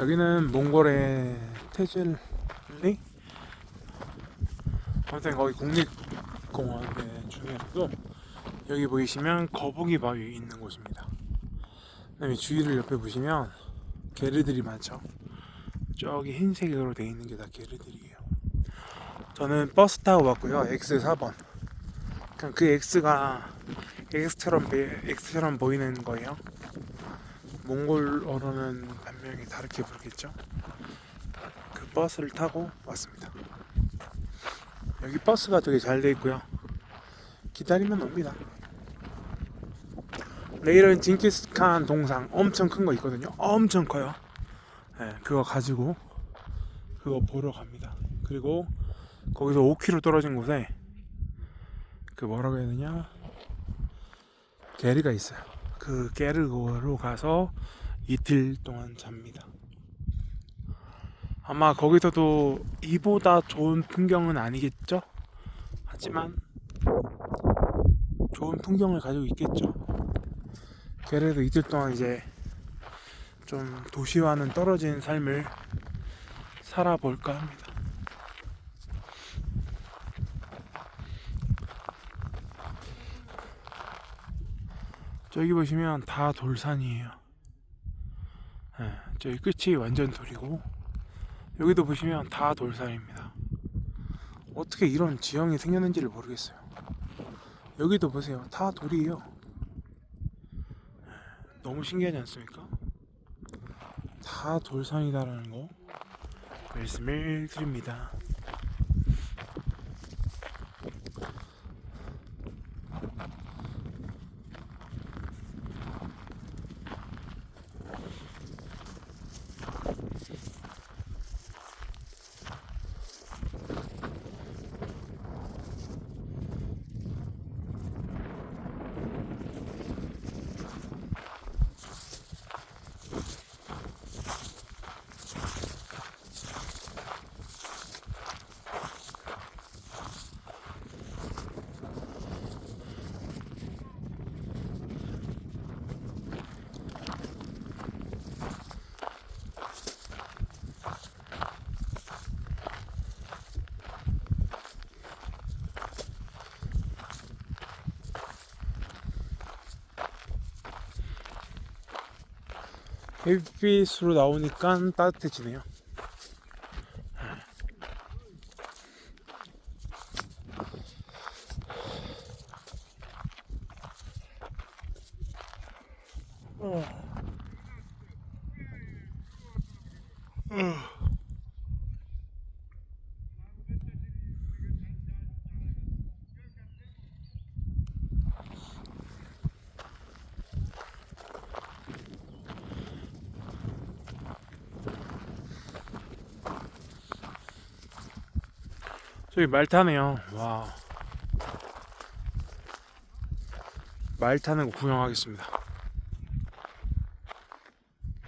여기는 몽골의 테즐리 아무튼 거기 국립공원 중에서도 여기 보이시면 거북이 바위 있는 곳입니다. 그다음에 주위를 옆에 보시면 게르들이 많죠. 저기 흰색으로 되어 있는 게 다 게르들이에요. 저는 버스 타고 왔고요. X 4번. 그냥 그 X가 X처럼 배- X처럼 보이는 거예요. 몽골어로는 분명히 다르게 부르겠죠. 그 버스를 타고 왔습니다. 여기 버스가 되게 잘 돼 있고요. 기다리면 옵니다. 내일은 징기스칸 동상 엄청 큰 거 있거든요. 엄청 커요. 네, 그거 가지고 그거 보러 갑니다. 그리고 거기서 5km 떨어진 곳에 그 뭐라고 해야 되냐 게르가 있어요. 그 게르고로 가서 이틀 동안 잡니다. 아마 거기서도 이보다 좋은 풍경은 아니겠죠? 하지만 좋은 풍경을 가지고 있겠죠. 게르도 이틀 동안 이제 좀 도시와는 떨어진 삶을 살아볼까 합니다. 저기 보시면 다 돌산이에요. 예, 저기 끝이 완전 돌이고 여기도 보시면 다 돌산입니다. 어떻게 이런 지형이 생겼는지를 모르겠어요. 여기도 보세요. 다 돌이에요. 예, 너무 신기하지 않습니까? 다 돌산이다라는 거 말씀을 드립니다. 햇빛으로 나오니까 따뜻해지네요. 저기 말 타네요. 와. 말 타는 거 구경하겠습니다.